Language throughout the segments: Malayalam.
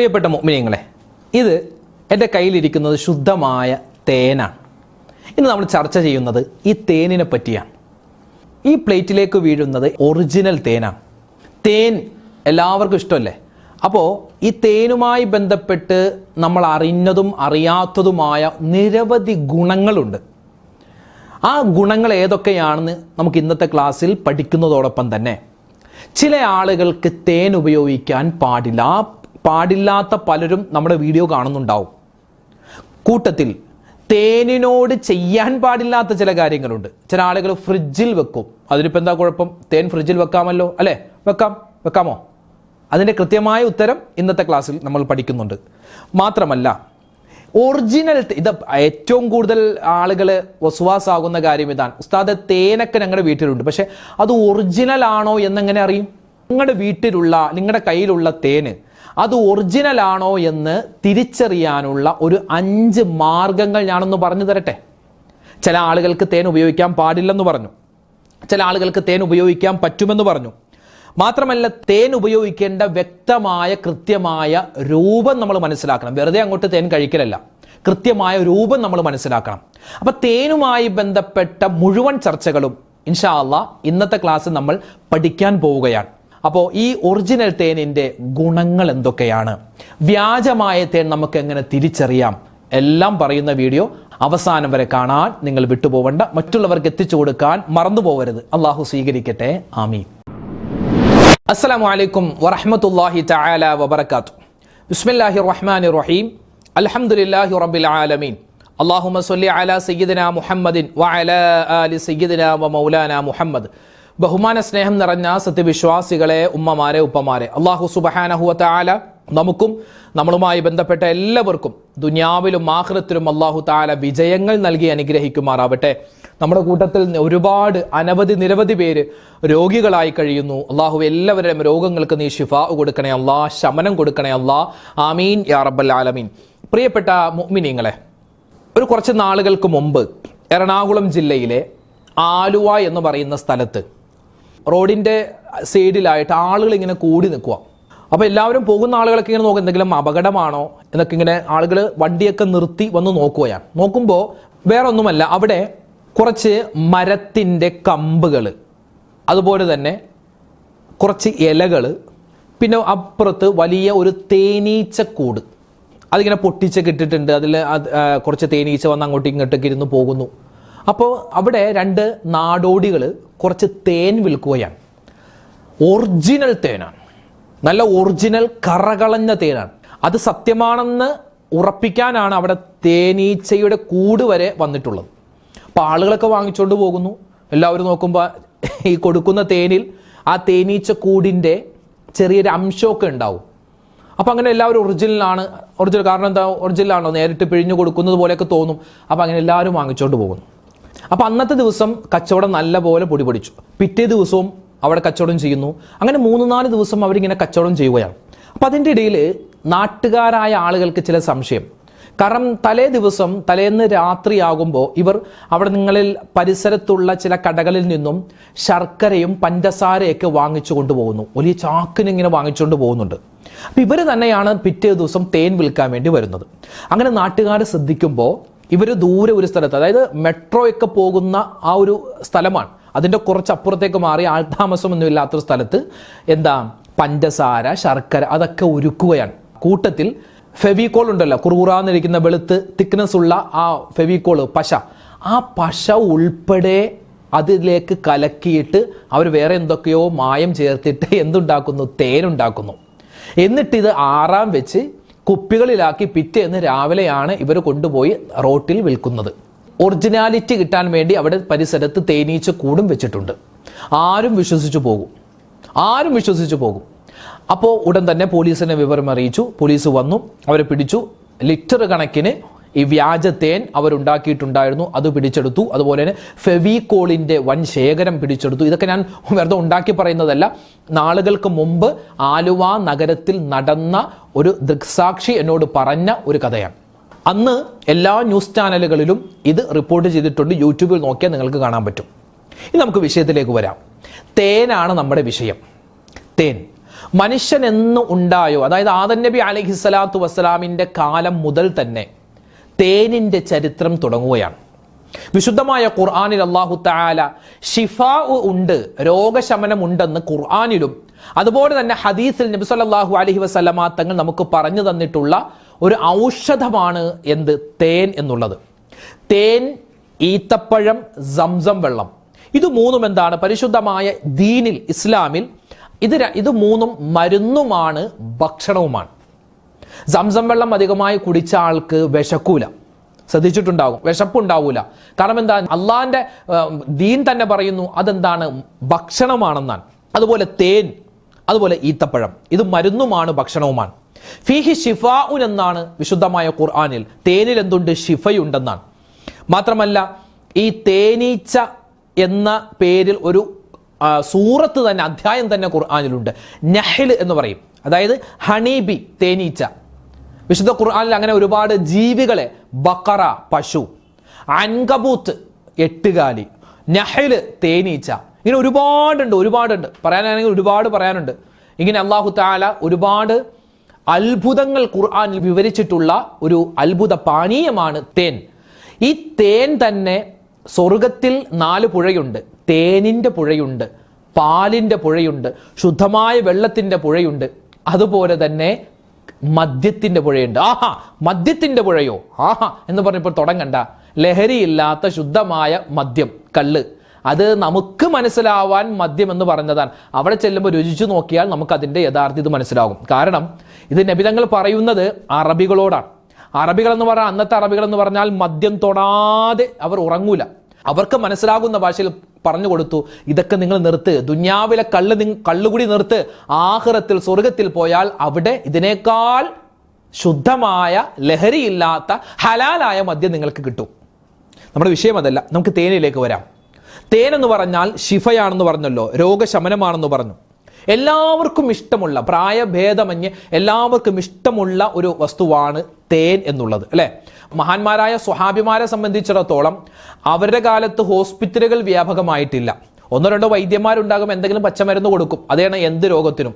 പ്രിയപ്പെട്ട മുഅ്മിനീങ്ങളെ ഇത് എന്റെ കയ്യിലിരിക്കുന്നത് ശുദ്ധമായ തേനാണ്. ഇന്ന് നമ്മൾ ചർച്ച ചെയ്യുന്നത് ഈ തേനിനെ പറ്റിയാണ്. ഈ പ്ലേറ്റിലേക്ക് വീഴുന്നത് ഒറിജിനൽ തേനാണ്. തേൻ എല്ലാവർക്കും ഇഷ്ടമല്ലേ? അപ്പോൾ ഈ തേനുമായി ബന്ധപ്പെട്ട് നമ്മൾ അറിഞ്ഞതും അറിയാത്തതുമായ നിരവധി ഗുണങ്ങളുണ്ട്. ആ ഗുണങ്ങൾ ഏതൊക്കെയാണെന്ന് നമുക്ക് ഇന്നത്തെ ക്ലാസ്സിൽ പഠിക്കുന്നതോടൊപ്പം തന്നെ ചില ആളുകൾക്ക് തേൻ ഉപയോഗിക്കാൻ പാടില്ല പാടില്ലാത്ത പലരും നമ്മുടെ വീഡിയോ കാണുന്നുണ്ടാവും. കൂട്ടത്തിൽ തേനിനോട് ചെയ്യാൻ പാടില്ലാത്ത ചില കാര്യങ്ങളുണ്ട്. ചില ആളുകൾ ഫ്രിഡ്ജിൽ വെക്കും. അതിനിപ്പോൾ എന്താ കുഴപ്പം? തേൻ ഫ്രിഡ്ജിൽ വെക്കാമല്ലോ അല്ലേ? വെക്കാം വെക്കാമോ? അതിന്റെ കൃത്യമായ ഉത്തരം ഇന്നത്തെ ക്ലാസ്സിൽ നമ്മൾ പഠിക്കുന്നുണ്ട്. മാത്രമല്ല ഒറിജിനൽ ഇത് ഏറ്റവും കൂടുതൽ ആളുകൾ വസുവാസാകുന്ന കാര്യം ഇതാണ്. ഉസ്താദ് തേനൊക്കെ ഞങ്ങളുടെ വീട്ടിലുണ്ട്. പക്ഷേ അത് ഒറിജിനൽ ആണോ എന്നെങ്ങനെ അറിയും? നിങ്ങളുടെ വീട്ടിലുള്ള നിങ്ങളുടെ കയ്യിലുള്ള തേന് അത് ഒറിജിനൽ ആണോ എന്ന് തിരിച്ചറിയാനുള്ള ഒരു അഞ്ച് മാർഗങ്ങൾ ഞാനൊന്ന് പറഞ്ഞു തരട്ടെ. ചില ആളുകൾക്ക് തേൻ ഉപയോഗിക്കാൻ പാടില്ലെന്ന് പറഞ്ഞു. ചില ആളുകൾക്ക് തേൻ ഉപയോഗിക്കാൻ പറ്റുമെന്ന് പറഞ്ഞു. മാത്രമല്ല തേൻ ഉപയോഗിക്കേണ്ട വ്യക്തമായ കൃത്യമായ രൂപം നമ്മൾ മനസ്സിലാക്കണം. വെറുതെ അങ്ങോട്ട് തേൻ കഴിക്കലല്ല. കൃത്യമായ രൂപം നമ്മൾ മനസ്സിലാക്കണം. അപ്പൊ തേനുമായി ബന്ധപ്പെട്ട മുഴുവൻ ചർച്ചകളും ഇൻഷാ അള്ളാ ഇന്നത്തെ ക്ലാസ് നമ്മൾ പഠിക്കാൻ പോവുകയാണ്. അപ്പോൾ ഈ ഒറിജിനൽ തേനിന്റെ ഗുണങ്ങൾ എന്തൊക്കെയാണ്? വ്യാജമായ തേൻ നമുക്ക് എങ്ങനെ തിരിച്ചറിയാം? എല്ലാം പറയുന്ന വീഡിയോ അവസാനം വരെ കാണാൻ നിങ്ങൾ വിട്ടുപോകണ്ട മറ്റുള്ളവർക്ക് എത്തിച്ചു കൊടുക്കാൻ മറന്നു പോകരുത് അള്ളാഹു സ്വീകരിക്കട്ടെ. ആമീൻ. അസ്സലാമു വലൈക്കും വറഹ്മത്തുള്ളാഹി തആല വബർക്കാത്തു ബിസ്മില്ലാഹിർ റഹ്മാൻ റഹീം. അലഹമുല്ലാഹി റബ്ബിൽ ആലമീൻ. അല്ലാഹുമ്മ സൊല്ലി അല സയ്യിദിന മുഹമ്മദിൻ വഅലാ ആലി സയ്യിദിന മൗലാന മുഹമ്മദ്. ബഹുമാന സ്നേഹം നിറഞ്ഞ സത്യവിശ്വാസികളെ ഉമ്മമാരെ ഉപ്പമാരെ. അള്ളാഹു സുബ്ഹാനഹു ആല നമുക്കും നമ്മളുമായി ബന്ധപ്പെട്ട എല്ലാവർക്കും ദുനിയാവിലും ആഖിറത്തിലും അള്ളാഹു താല വിജയങ്ങൾ നൽകി അനുഗ്രഹിക്കുമാറാവട്ടെ. നമ്മുടെ കൂട്ടത്തിൽ ഒരുപാട് അനവധി നിരവധി പേര് രോഗികളായി കഴിയുന്നു. അള്ളാഹു എല്ലാവരുടെയും രോഗങ്ങൾക്ക് നീ ഷിഫ കൊടുക്കണേ അല്ലാ ശമനം കൊടുക്കണേ അല്ലാ. ആമീൻ യാ റബ്ബൽ ആലമീൻ. പ്രിയപ്പെട്ട മുഅ്മിനീങ്ങളെ ഒരു കുറച്ച് നാളുകൾക്ക് മുമ്പ് എറണാകുളം ജില്ലയിലെ ആലുവ എന്ന് പറയുന്ന സ്ഥലത്ത് റോഡിന്റെ സൈഡിലായിട്ട് ആളുകൾ ഇങ്ങനെ കൂടി നിൽക്കുക അപ്പോൾ എല്ലാവരും പോകുന്ന ആളുകളൊക്കെ ഇങ്ങനെ നോക്കുക എന്തെങ്കിലും അപകടമാണോ എന്നൊക്കെ ഇങ്ങനെ ആളുകൾ വണ്ടിയൊക്കെ നിർത്തി വന്ന് നോക്കുകയാണ് നോക്കുമ്പോൾ വേറെ ഒന്നുമല്ല അവിടെ കുറച്ച് മരത്തിന്റെ കമ്പുകൾ അതുപോലെ തന്നെ കുറച്ച് ഇലകൾ പിന്നെ അപ്പുറത്ത് വലിയ ഒരു തേനീച്ചക്കൂട്. അതിങ്ങനെ പൊട്ടിച്ചൊക്കെ ഇട്ടിട്ടുണ്ട്. അതിൽ അത് കുറച്ച് തേനീച്ച വന്ന് അങ്ങോട്ടും ഇങ്ങോട്ടൊക്കെ ഇരുന്ന് പോകുന്നു. അപ്പോൾ അവിടെ രണ്ട് നാടോടികൾ കുറച്ച് തേൻ വിൽക്കുകയാണ്. ഒറിജിനൽ തേനാണ്. നല്ല ഒറിജിനൽ കറകളഞ്ഞ തേനാണ്. അത് സത്യമാണെന്ന് ഉറപ്പിക്കാനാണ് അവിടെ തേനീച്ചയുടെ കൂട് വരെ വന്നിട്ടുള്ളത്. അപ്പോൾ ആളുകളൊക്കെ വാങ്ങിച്ചുകൊണ്ട് പോകുന്നു. എല്ലാവരും നോക്കുമ്പോൾ ഈ കൊടുക്കുന്ന തേനിൽ ആ തേനീച്ച കൂടിന്റെ ചെറിയൊരു അംശമൊക്കെ ഉണ്ടാവും. അപ്പോൾ അങ്ങനെ എല്ലാവരും ഒറിജിനലാണ്. ഒറിജിനൽ കാരണം എന്താ? ഒറിജിനലാണോ? നേരിട്ട് പിഴിഞ്ഞു കൊടുക്കുന്നത് പോലെയൊക്കെ തോന്നും. അപ്പോൾ അങ്ങനെ എല്ലാവരും വാങ്ങിച്ചുകൊണ്ട് പോകുന്നു. അപ്പോൾ അന്നത്തെ ദിവസം കച്ചവടം നല്ലപോലെ പൊടി പൊടിച്ചു പിറ്റേ ദിവസവും അവിടെ കച്ചവടം ചെയ്യുന്നു. അങ്ങനെ മൂന്ന് നാല് ദിവസം അവരിങ്ങനെ കച്ചവടം ചെയ്യുകയാണ്. അപ്പം അതിന്റെ ഇടയിൽ നാട്ടുകാരായ ആളുകൾക്ക് ചില സംശയം. കാരണം തലേ ദിവസം തലേന്ന് രാത്രിയാകുമ്പോൾ ഇവർ അവിടെ നിങ്ങളിൽ പരിസരത്തുള്ള ചില കടകളിൽ നിന്നും ശർക്കരയും പഞ്ചസാരയൊക്കെ വാങ്ങിച്ചു കൊണ്ടുപോകുന്നു. വലിയ ചാക്കിന് ഇങ്ങനെ വാങ്ങിച്ചുകൊണ്ട് പോകുന്നുണ്ട്. അപ്പം ഇവർ തന്നെയാണ് പിറ്റേ ദിവസം തേൻ വിൽക്കാൻ വേണ്ടി വരുന്നത്. അങ്ങനെ നാട്ടുകാർ ശ്രദ്ധിക്കുമ്പോൾ ഇവർ ദൂരെ ഒരു സ്ഥലത്ത് അതായത് മെട്രോ ഒക്കെ പോകുന്ന ആ ഒരു സ്ഥലമാണ്. അതിന്റെ കുറച്ച് അപ്പുറത്തേക്ക് മാറി ആൾതാമസമൊന്നും ഇല്ലാത്തൊരു സ്ഥലത്ത് എന്താ പഞ്ചസാര ശർക്കര അതൊക്കെ ഒരുക്കുകയാണ്. കൂട്ടത്തിൽ ഫെവിക്കോൾ ഉണ്ടല്ലോ കുറുകുറാന്നിരിക്കുന്ന വെളുത്ത് തിക്നെസ് ഉള്ള ആ ഫെവിക്കോൾ പശ. ആ പശ ഉൾപ്പെടെ അതിലേക്ക് കലക്കിയിട്ട് അവർ വേറെ എന്തൊക്കെയോ മായം ചേർത്തിട്ട് എന്തുണ്ടാക്കുന്നു? തേനുണ്ടാക്കുന്നു എന്നിട്ടിത് ആറാം വെച്ച് കുപ്പികളിലാക്കി പിറ്റേന്ന് രാവിലെയാണ് ഇവർ കൊണ്ടുപോയി റോട്ടിൽ വിൽക്കുന്നത്. ഒറിജിനാലിറ്റി കിട്ടാൻ വേണ്ടി അവിടെ പരിസരത്ത് തേനീച്ച കൂടും വെച്ചിട്ടുണ്ട്. ആരും വിശ്വസിച്ചു പോകും. ആരും വിശ്വസിച്ചു പോകും. അപ്പോൾ ഉടൻ തന്നെ പോലീസിനെ വിവരം അറിയിച്ചു. പോലീസ് വന്നു അവരെ പിടിച്ചു. ലിറ്റർ കണക്കിന് ഈ വ്യാജ തേൻ അവരുണ്ടാക്കിയിട്ടുണ്ടായിരുന്നു. അത് പിടിച്ചെടുത്തു. അതുപോലെ തന്നെ ഫെവിക്കോളിന്റെ വൻ ശേഖരം പിടിച്ചെടുത്തു. ഇതൊക്കെ ഞാൻ വെറുതെ ഉണ്ടാക്കി പറയുന്നതല്ല. നാളുകൾക്ക് മുമ്പ് ആലുവ നഗരത്തിൽ നടന്ന ഒരു ദൃക്സാക്ഷി എന്നോട് പറഞ്ഞ ഒരു കഥയാണ്. അന്ന് എല്ലാ ന്യൂസ് ചാനലുകളിലും ഇത് റിപ്പോർട്ട് ചെയ്തിട്ടുണ്ട്. യൂട്യൂബിൽ നോക്കിയാൽ നിങ്ങൾക്ക് കാണാൻ പറ്റും. ഇനി നമുക്ക് വിഷയത്തിലേക്ക് വരാം. തേനാണ് നമ്മുടെ വിഷയം. തേൻ. മനുഷ്യൻ എന്ന് ഉണ്ടായോ? അതായത് ആദൻ നബി അലഹിസ്സലാത്തു വസ്സലാമിന്റെ കാലം മുതൽ തന്നെ തേനിന്റെ ചരിത്രം തുടങ്ങുകയാണ്. വിശുദ്ധമായ ഖുർആാനിൽ അള്ളാഹു താല ഷിഫാ ഉണ്ട് രോഗശമനമുണ്ടെന്ന് ഖുർആാനിലും അതുപോലെ തന്നെ ഹദീസിൽ നബി സല്ലല്ലാഹു അലൈഹി വസല്ലമ തങ്ങൾ നമുക്ക് പറഞ്ഞു തന്നിട്ടുള്ള ഒരു ഔഷധമാണ് എന്ത്? തേൻ എന്നുള്ളത്. തേൻ ഈത്തപ്പഴം സംസം വെള്ളം. ഇത് മൂന്നും എന്താണ്? പരിശുദ്ധമായ ദീനിൽ ഇസ്ലാമിൽ ഇത് ഇത് മൂന്നും മരുന്നുമാണ് ഭക്ഷണവുമാണ്. സംസം വെള്ളം അധികമായി കുടിച്ച ആൾക്ക് വിശക്കൂല. ശ്രദ്ധിച്ചിട്ടുണ്ടാകും. വിശപ്പുണ്ടാവൂല. കാരണം എന്താ? അള്ളാന്റെ ദീൻ തന്നെ പറയുന്നു അതെന്താണ്? ഭക്ഷണമാണെന്നാണ്. അതുപോലെ തേൻ അതുപോലെ ഈത്തപ്പഴം. ഇത് മരുന്നുമാണ് ഭക്ഷണവുമാണ്. ഫീഹി ഷിഫാഉൻ എന്നാണ് വിശുദ്ധമായ ഖുർആാനിൽ. തേനിൽ എന്തുണ്ട്? ഷിഫയുണ്ടെന്നാണ് മാത്രമല്ല ഈ തേനീച്ച എന്ന പേരിൽ ഒരു സൂറത്ത് തന്നെ അധ്യായം തന്നെ ഖുർആാനിലുണ്ട്. നഹ്ൽ എന്ന് പറയും. അതായത് ഹണീബി തേനീച്ച. വിശുദ്ധ ഖുർആാനിൽ അങ്ങനെ ഒരുപാട് ജീവികളെ ബക്കറ പശു അൻകബൂത്ത് എട്ടുകാലി നഹൽ തേനീച്ച ഇങ്ങനെ ഒരുപാടുണ്ട് ഒരുപാടുണ്ട്. പറയാനാണെങ്കിൽ ഒരുപാട് പറയാനുണ്ട്. ഇങ്ങനെ അള്ളാഹു താല ഒരുപാട് അത്ഭുതങ്ങൾ ഖുർആാനിൽ വിവരിച്ചിട്ടുള്ള ഒരു അത്ഭുത പാനീയമാണ് തേൻ. ഈ തേൻ തന്നെ സ്വർഗത്തിൽ നാല് പുഴയുണ്ട്. തേനിന്റെ പുഴയുണ്ട് പാലിന്റെ പുഴയുണ്ട് ശുദ്ധമായ വെള്ളത്തിന്റെ പുഴയുണ്ട്. അതുപോലെ തന്നെ മദ്യത്തിന്റെ പുഴയുണ്ട്. ആഹാ മദ്യത്തിന്റെ പുഴയോ? ആഹാ എന്ന് പറഞ്ഞപ്പോൾ തുടങ്ങണ്ട. ലഹരിയില്ലാത്ത ശുദ്ധമായ മദ്യം കള്ള് അത് നമുക്ക് മനസ്സിലാവാൻ മദ്യം എന്ന് പറഞ്ഞതാണ്. അവിടെ ചെല്ലുമ്പോൾ രുചിച്ചു നോക്കിയാൽ നമുക്ക് അതിന്റെ യഥാർത്ഥ ഇത് മനസ്സിലാകും. കാരണം ഇത് നബിതങ്ങൾ പറയുന്നത് അറബികളോടാണ്. അറബികൾ എന്ന് പറഞ്ഞാൽ അന്നത്തെ അറബികൾ എന്ന് പറഞ്ഞാൽ മദ്യം തൊടാതെ അവർ ഉറങ്ങൂല. അവർക്ക് മനസ്സിലാകുന്ന ഭാഷയിൽ പറഞ്ഞു കൊടുത്തു ഇതൊക്കെ നിങ്ങൾ നിർത്ത്. ദുന്യാവിലെ കള്ള് നി കള്ളുകൂടി നിർത്ത്. ആഹ്റത്തിൽ സ്വർഗത്തിൽ പോയാൽ അവിടെ ഇതിനേക്കാൾ ശുദ്ധമായ ലഹരിയില്ലാത്ത ഹലാലായ മദ്യം നിങ്ങൾക്ക് കിട്ടും. നമ്മുടെ വിഷയം അതല്ല. നമുക്ക് തേനിലേക്ക് വരാം. തേനെന്ന് പറഞ്ഞാൽ ശിഫയാണെന്ന് പറഞ്ഞല്ലോ. രോഗശമനമാണെന്ന് പറഞ്ഞു. എല്ലാവർക്കും ഇഷ്ടമുള്ള പ്രായഭേദമന്യേ എല്ലാവർക്കും ഇഷ്ടമുള്ള ഒരു വസ്തുവാണ് തേൻ എന്നുള്ളത് അല്ലെ? മഹാന്മാരായ സ്വഹാബിമാരെ സംബന്ധിച്ചിടത്തോളം അവരുടെ കാലത്ത് ഹോസ്പിറ്റലുകൾ വ്യാപകമായിട്ടില്ല. ഒന്നോ രണ്ടോ വൈദ്യന്മാരുണ്ടാകും എന്തെങ്കിലും പച്ചമരുന്ന് കൊടുക്കും. അതാണ് എന്ത് രോഗത്തിനും.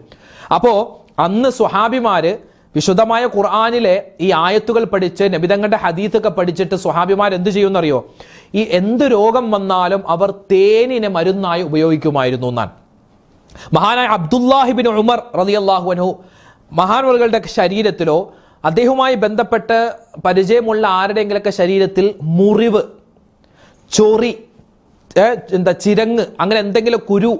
അപ്പോ അന്ന് സ്വഹാഭിമാര് വിശുദ്ധമായ ഖുർആാനിലെ ഈ ആയത്തുകൾ പഠിച്ച് നബിതങ്ങളുടെ ഹദീത്തൊക്കെ പഠിച്ചിട്ട് സ്വഹാബിമാർ എന്ത് ചെയ്യുമെന്നറിയോ? ഈ എന്ത് രോഗം വന്നാലും അവർ തേനിനെ മരുന്നായി ഉപയോഗിക്കുമായിരുന്നു എന്നാണ്. മഹാനായ അബ്ദുല്ലാഹിബിൻ ഉമർ റളിയല്ലാഹു അൻഹു മഹാനുകളുടെ ശരീരത്തിലോ അദ്ദേഹവുമായി ബന്ധപ്പെട്ട് പരിചയമുള്ള ആരുടെയെങ്കിലൊക്കെ ശരീരത്തിൽ മുറിവ് ചൊറി എന്താ ചിരങ്ങ് അങ്ങനെ എന്തെങ്കിലും കുരു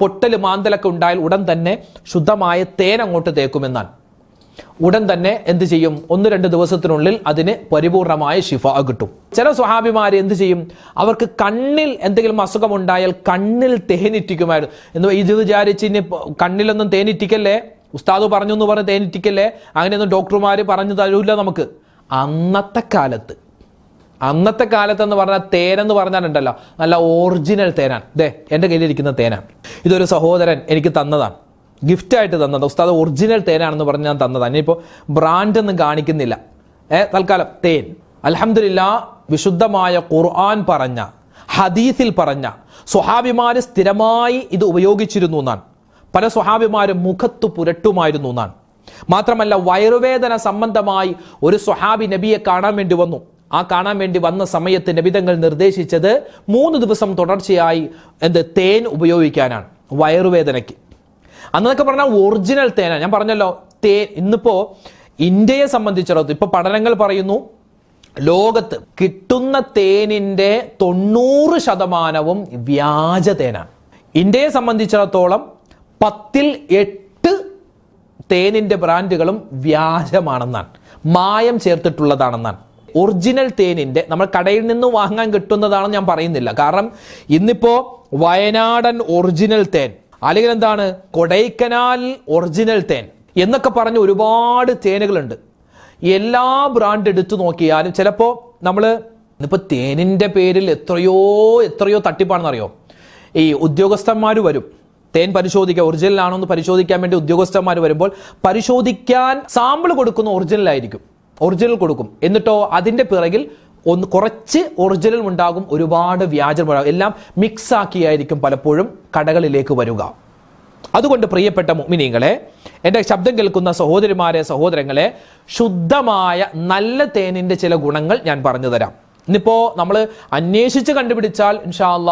പൊട്ടൽ മാന്തലൊക്കെ ഉണ്ടായാൽ ഉടൻ തന്നെ ശുദ്ധമായ തേൻ അങ്ങോട്ട് തേക്കുമെന്നാണ്. ഉടൻ തന്നെ എന്ത് ചെയ്യും? ഒന്ന് രണ്ട് ദിവസത്തിനുള്ളിൽ അതിന് പരിപൂർണമായ ശിഫ കിട്ടും. ചില സ്വഹാബിമാർ എന്ത് ചെയ്യും? അവർക്ക് കണ്ണിൽ എന്തെങ്കിലും അസുഖം ഉണ്ടായാൽ കണ്ണിൽ തേനിറ്റിക്കുമായിരുന്നു എന്ന് ഇത് വിചാരിച്ച് ഇനി കണ്ണിലൊന്നും തേനിറ്റിക്കല്ലേ ഉസ്താദ് പറഞ്ഞു എന്ന് പറഞ്ഞ് തേനിറ്റിക്കല്ലേ അങ്ങനെയൊന്നും ഡോക്ടർമാർ പറഞ്ഞു തരൂല്ല നമുക്ക്. അന്നത്തെ കാലത്ത് അന്നത്തെ കാലത്ത് എന്ന് പറഞ്ഞാൽ തേനെന്ന് പറഞ്ഞാലുണ്ടല്ലോ നല്ല ഒറിജിനൽ തേനാണ്. ദേ എന്റെ കയ്യിലിരിക്കുന്ന തേനാണ് ഇതൊരു സഹോദരൻ എനിക്ക് തന്നതാണ്. ഗിഫ്റ്റ് ആയിട്ട് തന്നതാണ്. ഉസ്താദ് ഒറിജിനൽ തേനാണെന്ന് പറഞ്ഞ് ഞാൻ തന്നതാണ്. ഇനിയിപ്പോൾ ബ്രാൻഡ് ഒന്നും കാണിക്കുന്നില്ല. ഏ തൽക്കാലം തേൻ. അലഹമില്ല വിശുദ്ധമായ ഖുർആൻ പറഞ്ഞ ഹദീസിൽ പറഞ്ഞ സ്വഹാഭിമാര് സ്ഥിരമായി ഇത് ഉപയോഗിച്ചിരുന്നു എന്നാണ്. പല സ്വഹാബിമാരും മുഖത്ത് പുരട്ടുമായിരുന്നു എന്നാണ്. മാത്രമല്ല വയറുവേദന സംബന്ധമായി ഒരു സ്വഹാബി നബിയെ കാണാൻ വേണ്ടി വന്നു. ആ കാണാൻ വേണ്ടി വന്ന സമയത്ത് നബിതങ്ങൾ നിർദ്ദേശിച്ചത് മൂന്ന് ദിവസം തുടർച്ചയായി എന്ത് തേൻ ഉപയോഗിക്കാനാണ് വയറുവേദനയ്ക്ക്. അന്നൊക്കെ പറഞ്ഞാൽ ഒറിജിനൽ തേനാണ്. ഞാൻ പറഞ്ഞല്ലോ തേൻ ഇന്നിപ്പോ ഇന്ത്യയെ സംബന്ധിച്ചിടത്തോളം ഇപ്പൊ പഠനങ്ങൾ പറയുന്നു ലോകത്ത് കിട്ടുന്ന തേനിന്റെ തൊണ്ണൂറ് ശതമാനവും വ്യാജ തേനാണ്. ഇന്ത്യയെ സംബന്ധിച്ചിടത്തോളം പത്തിൽ എട്ട് തേനിന്റെ ബ്രാൻഡുകളും വ്യാജമാണെന്നാണ്. മായം ചേർത്തിട്ടുള്ളതാണെന്നാണ്. ഒറിജിനൽ തേനിന്റെ നമ്മൾ കടയിൽ നിന്ന് വാങ്ങാൻ കിട്ടുന്നതാണെന്ന് ഞാൻ പറയുന്നില്ല. കാരണം ഇന്നിപ്പോൾ വയനാടൻ ഒറിജിനൽ തേൻ അല്ലെങ്കിൽ എന്താണ് കൊടൈക്കനാൽ ഒറിജിനൽ തേൻ എന്നൊക്കെ പറഞ്ഞ് ഒരുപാട് തേനുകളുണ്ട്. എല്ലാ ബ്രാൻഡ് എടുത്തു നോക്കിയാലും ചിലപ്പോൾ നമ്മൾ ഇന്നിപ്പോൾ തേനിന്റെ പേരിൽ എത്രയോ എത്രയോ തട്ടിപ്പാണെന്നറിയോ? ഈ ഉദ്യോഗസ്ഥന്മാർ വരും. തേൻ പരിശോധിക്കുക. ഒറിജിനൽ ആണോ എന്ന് പരിശോധിക്കാൻ വേണ്ടി ഉദ്യോഗസ്ഥന്മാർ വരുമ്പോൾ പരിശോധിക്കാൻ സാമ്പിൾ കൊടുക്കുന്ന ഒറിജിനൽ ആയിരിക്കും ഒറിജിനൽ കൊടുക്കും. എന്നിട്ടോ അതിന്റെ പിറകിൽ ഒന്ന് കുറച്ച് ഒറിജിനൽ ഉണ്ടാകും. ഒരുപാട് വ്യാജം ഉണ്ടാകും. എല്ലാം മിക്സ് ആക്കിയായിരിക്കും പലപ്പോഴും കടകളിലേക്ക് വരിക. അതുകൊണ്ട് പ്രിയപ്പെട്ട മിനിങ്ങളെ എന്റെ ശബ്ദം കേൾക്കുന്ന സഹോദരിമാരെ സഹോദരങ്ങളെ ശുദ്ധമായ നല്ല തേനിന്റെ ചില ഗുണങ്ങൾ ഞാൻ പറഞ്ഞു തരാം. ഇന്നിപ്പോൾ നമ്മൾ അന്വേഷിച്ച് കണ്ടുപിടിച്ചാൽ ഇൻഷാല്ല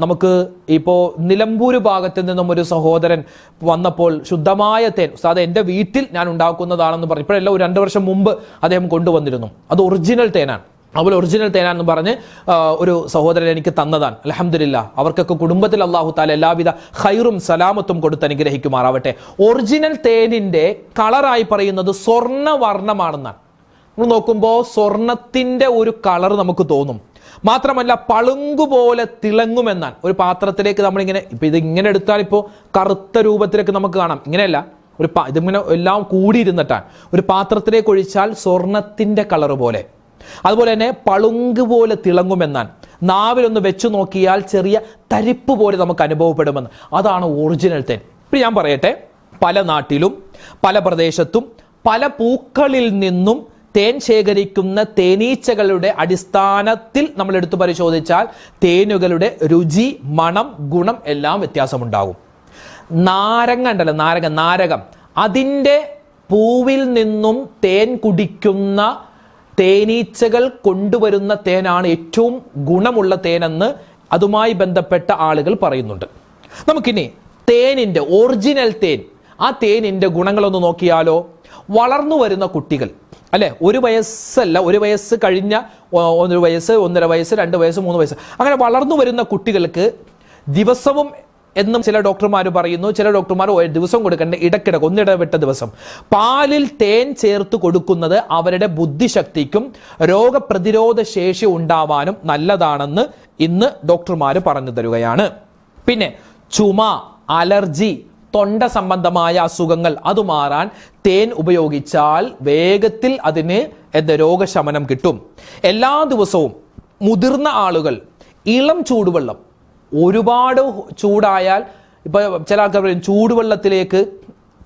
നമുക്ക് ഇപ്പോ നിലമ്പൂർ ഭാഗത്ത് നിന്നും ഒരു സഹോദരൻ വന്നപ്പോൾ ശുദ്ധമായ തേൻ ഉസ്താദ് എന്റെ വീട്ടിൽ ഞാൻ ഉണ്ടാക്കുന്നതാണെന്ന് പറഞ്ഞു. ഇപ്പോഴല്ല ഒരു രണ്ട് വർഷം മുമ്പ് അദ്ദേഹം കൊണ്ടുവന്നിരുന്നു. അത് ഒറിജിനൽ തേനാണ്. അതുപോലെ ഒറിജിനൽ തേനാന്ന് പറഞ്ഞ് ഒരു സഹോദരൻ എനിക്ക് തന്നതാണ്. അലഹമില്ല അവർക്കൊക്കെ കുടുംബത്തിൽ അള്ളാഹു താല എല്ലാവിധ ഹൈറും സലാമത്തും കൊടുത്ത് അനുഗ്രഹിക്കുമാറാവട്ടെ. ഒറിജിനൽ തേനിന്റെ കളറായി പറയുന്നത് സ്വർണവർണമാണെന്നാണ്. നോക്കുമ്പോൾ സ്വർണത്തിന്റെ ഒരു കളർ നമുക്ക് തോന്നും. മാത്രമല്ല പളുങ്കു പോലെ തിളങ്ങുമെന്നാണ് ഒരു പാത്രത്തിലേക്ക് നമ്മളിങ്ങനെ ഇപ്പം ഇത് ഇങ്ങനെ എടുത്താൽ ഇപ്പോൾ കറുത്ത രൂപത്തിലേക്ക് നമുക്ക് കാണാം. ഇങ്ങനെയല്ല ഒരു പാ- ഇതിങ്ങനെ എല്ലാം കൂടിയിരുന്നിട്ടാണ് ഒരു പാത്രത്തിലേക്ക് ഒഴിച്ചാൽ സ്വർണത്തിന്റെ കളർ പോലെ. അതുപോലെ തന്നെ പളുങ്ക് പോലെ തിളങ്ങുമെന്നാണ് നാവിലൊന്ന് വെച്ചു നോക്കിയാൽ ചെറിയ തരിപ്പ് പോലെ നമുക്ക് അനുഭവപ്പെടുമെന്ന്. അതാണ് ഒറിജിനൽ തേൻ ഇപ്പം ഞാൻ പറയട്ടെ പല നാട്ടിലും പല പ്രദേശത്തും പല പൂക്കളിൽ നിന്നും തേൻ ശേഖരിക്കുന്ന തേനീച്ചകളുടെ അടിസ്ഥാനത്തിൽ നമ്മൾ എടുത്തു പരിശോധിച്ചാൽ തേനുകളുടെ രുചി മണം ഗുണം എല്ലാം വ്യത്യാസമുണ്ടാകും. നാരങ്ങ ഉണ്ടല്ലോ നാരങ്ങ നാരകം. അതിന്റെ പൂവിൽ നിന്നും തേൻ കുടിക്കുന്ന തേനീച്ചകൾ കൊണ്ടുവരുന്ന തേനാണ് ഏറ്റവും ഗുണമുള്ള തേനെന്ന് അതുമായി ബന്ധപ്പെട്ട ആളുകൾ പറയുന്നുണ്ട്. നമുക്കിനി തേനിന്റെ ഒറിജിനൽ തേൻ. ആ തേനിന്റെ ഗുണങ്ങളൊന്ന് നോക്കിയാലോ? വളർന്നു വരുന്ന കുട്ടികൾ അല്ലെ? ഒരു വയസ്സല്ല ഒരു വയസ്സ് കഴിഞ്ഞ ഒരു വയസ്സ് ഒന്നര വയസ്സ് രണ്ട് വയസ്സ് മൂന്ന് വയസ്സ്. അങ്ങനെ വളർന്നു വരുന്ന കുട്ടികൾക്ക് ദിവസവും എന്നും ചില ഡോക്ടർമാർ പറയുന്നു ചില ഡോക്ടർമാർ ദിവസം കൊടുക്കേണ്ട ഇടക്കിടക്ക് ഒന്നിടവിട്ട ദിവസം. പാലിൽ തേൻ ചേർത്ത് കൊടുക്കുന്നത് അവരുടെ ബുദ്ധിശക്തിക്കും രോഗപ്രതിരോധ ശേഷി ഉണ്ടാവാനും നല്ലതാണെന്ന് ഇന്ന് ഡോക്ടർമാർ പറഞ്ഞു തരുകയാണ്. പിന്നെ ചുമ അലർജി തൊണ്ട സംബന്ധമായ അസുഖങ്ങൾ അത് മാറാൻ തേൻ ഉപയോഗിച്ചാൽ വേഗത്തിൽ അതിന് എന്താ രോഗശമനം കിട്ടും. എല്ലാ ദിവസവും മുതിർന്ന ആളുകൾ ഇളം ചൂടുവെള്ളം ഒരുപാട് ചൂടായാൽ ഇപ്പോൾ ചില ആൾക്കാർ പറയും ചൂടുവെള്ളത്തിലേക്ക്